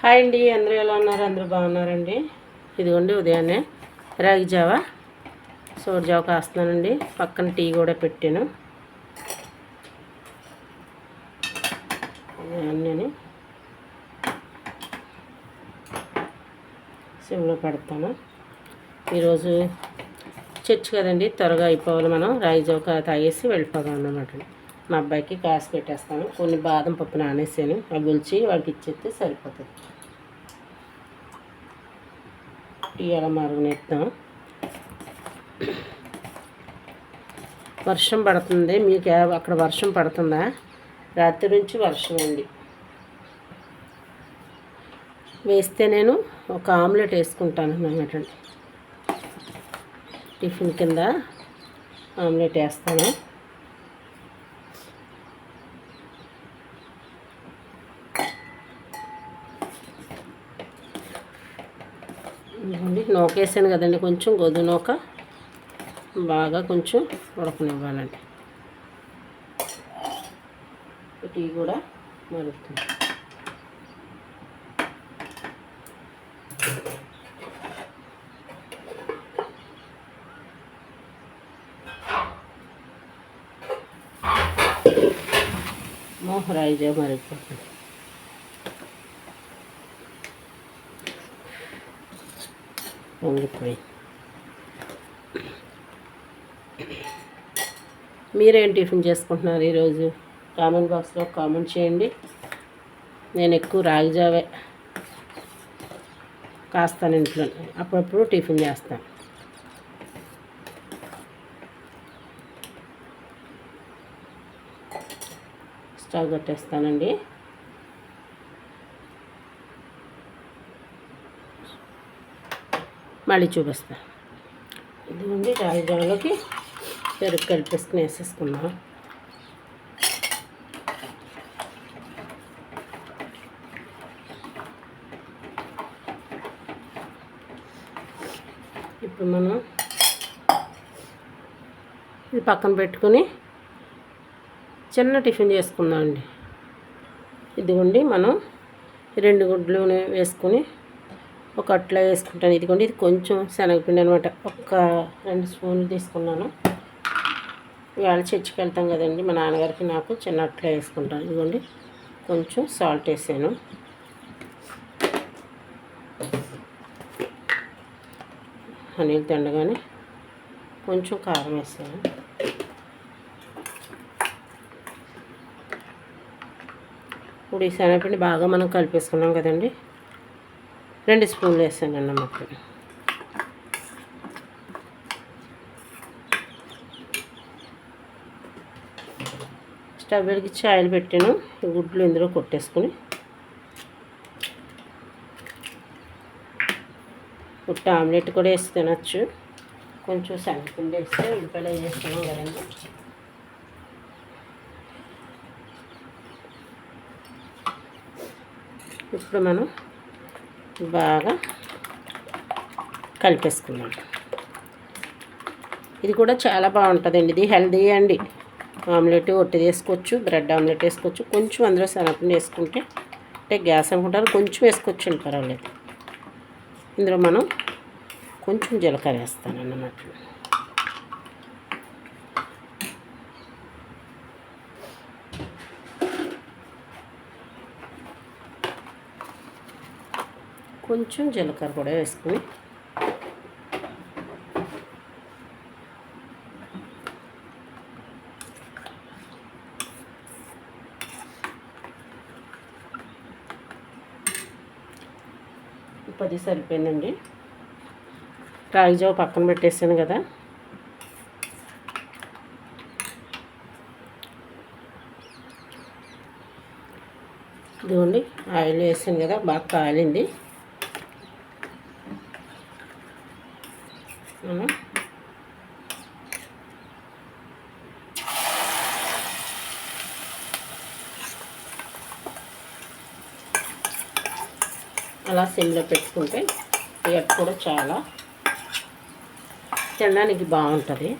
Hi అండి అందరూ ఎలా ఉన్నారు? అందరూ బాగున్నారండి? ఇదిగోండి ఉదయాన్నే రాగి జావా. సోడి జావ కాస్తున్నానండి. పక్కన టీ కూడా పెట్టాను. అన్నీ సిమ్లో పెడతాను. ఈరోజు చర్చ్ కదండి త్వరగా అయిపోవాలి మనం. రాగి జావ తాగేసి వెళ్ళిపోదాం అన్నమాట. మా అబ్బాయికి కాసి పెట్టేస్తాను. కొన్ని బాదం పప్పు నానేసాను. అవి గుల్చి వాడికి ఇచ్చేస్తే సరిపోతుంది. టీ అలా మరుగునెత్తాం వర్షం పడుతుంది. మీకు అక్కడ వర్షం పడుతుందా? రాత్రి నుంచి వర్షం అండి వేస్తే నేను ఒక ఆమ్లెట్ వేసుకుంటాను అన్నమాట. టిఫిన్ కింద ఆమ్లెట్ వేస్తాను. ఇవ్వండి నూకేసాను కదండి కొంచెం గోధుమ నూక బాగా కొంచెం ఉడకనివ్వాలండి. టీ కూడా మరుగుతుంది. మోహరాయిజా మరిగిపోతుంది. పొంగిపోయి మీరేం టిఫిన్ చేసుకుంటున్నారు ఈరోజు? కామెంట్ బాక్స్లో కామెంట్ చేయండి. నేను ఎక్కువ రాగిజావే కాస్తాను ఇంట్లో అప్పుడప్పుడు టిఫిన్ చేస్తాను. స్టవ్ కట్టేస్తానండి. మళ్ళీ చూపిస్తాను ఇదిగోండి రాగి జావలోకి పెరుగు కలిపేసుకుని వేసేసుకున్నాం ఇప్పుడు మనం ఇది పక్కన పెట్టుకొని చిన్న టిఫిన్ చేసుకుందాం అండి ఇదిగోండి మనం రెండు గుడ్లు వేసుకొని ఒక అట్లా వేసుకుంటాను. ఇదిగోండి ఇది కొంచెం శనగపిండి అనమాట ఒక రెండు స్పూన్లు తీసుకున్నాను. ఇవాళ చర్చికి వెళ్తాం కదండి. మా నాన్నగారికి నాకు చిన్న అట్లా వేసుకుంటాను. ఇదిగోండి కొంచెం సాల్ట్ వేసాను. అనిల్ తిండగానే కొంచెం కారం వేసాను. ఇప్పుడు ఈ శనగపిండి బాగా మనం కలిపేసుకున్నాం కదండి. రెండు స్పూన్లు వేసాను అన్నమాట స్టవ్ వెలిగించి ఆయిల్ పెట్టాను. గుడ్లు ఇందులో కొట్టేసుకుని. పుట్ట ఆమ్లెట్ కూడా వేసి తినచ్చు. కొంచెం శనగపిండి వేస్తే ఉల్లిపాయలు వేసుకున్నాం కదండి. ఇప్పుడు మనం బాగా కలిపేసుకున్నాం. ఇది కూడా చాలా బాగుంటుందండి. ఇది హెల్దీ అండి. ఆమ్లెట్ ఒట్టి వేసుకోవచ్చు బ్రెడ్ ఆమ్లెట్ వేసుకోవచ్చు. కొంచెం అందులో శనగపిండి వేసుకుంటే అంటే గ్యాస్ అనుకుంటారు కొంచెం వేసుకోవచ్చు అండి పర్వాలేదు. ఇందులో మనం కొంచెం జీలకర్ర వేస్తాను అన్నమాట కొంచెం జీలకర్ర కూడా వేసుకుని పది సరిపోయిందండి. రాగిజావ పక్కన పెట్టేసాను కదా. ఇదిగోండి ఆయిల్ వేసాను కదా బాగా కాలింది మనం అలా సిమ్లో పెట్టుకుంటే ఎట్ కూడా చాలా తినడానికి బాగుంటుంది.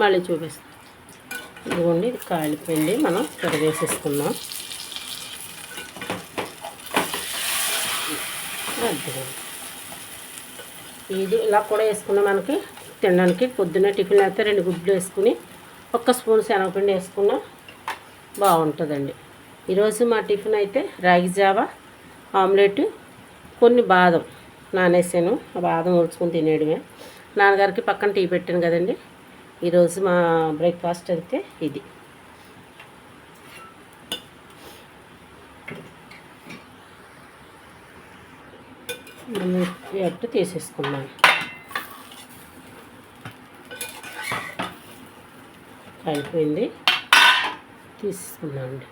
మళ్ళీ చూపిస్తాం. ఇదిగోండి ఇది కాలిపోయింది మనం వేసేసుకుందాం ఇది ఇలా కూడా వేసుకున్నాం మనకి తినడానికి పొద్దున్న టిఫిన్ అయితే రెండు గుడ్లు వేసుకుని ఒక్క స్పూన్ శనగపిండి వేసుకున్నా బాగుంటుందండి. ఈరోజు మా టిఫిన్ అయితే రాగి జావా ఆమ్లెట్ కొన్ని బాదం నానేసాను. ఆ బాదం ఉడుచుకుని తినేయడమే. నాన్నగారికి పక్కన టీ పెట్టాను కదండి. ఈరోజు మా బ్రేక్ఫాస్ట్ అయితే ఇది. మనం ఎట్టు అయిపోయింది. తీసుకున్నామండి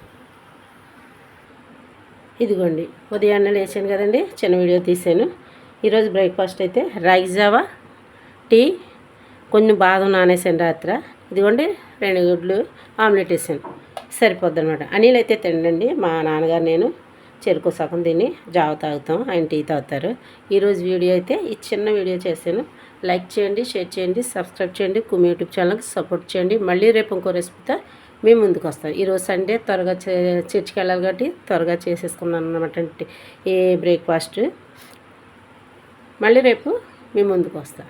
ఇదిగోండి ఉదయాన్నే లేచాను కదండి చిన్న వీడియో తీసాను. ఈరోజు బ్రేక్ఫాస్ట్ అయితే రైజావా జావా టీ కొంచెం బాదం నానేసాను రాత్రి. ఇదిగోండి రెండు గుడ్లు ఆమ్లెట్ వేసాను. సరిపోద్ది అనమాట అనిల్ అయితే తినండి మా నాన్నగారు నేను చెరుకు సగం తిని జావ తాగుతాం ఆయన టీ తాగుతారు. ఈరోజు వీడియో అయితే ఈ చిన్న వీడియో చేశాను. లైక్ చేయండి షేర్ చేయండి సబ్స్క్రైబ్ చేయండి కుమి యూట్యూబ్ ఛానల్కి సపోర్ట్ చేయండి. మళ్ళీ రేపు ఇంకో రెసిపీతో మేము ముందుకు వస్తాం. ఈరోజు సండే త్వరగా చే చర్చికి వెళ్ళాలి కాబట్టి త్వరగా చేసేసుకున్నాను అనమాట ఏ బ్రేక్ఫాస్ట్ మళ్ళీ రేపు మేము ముందుకు వస్తాం.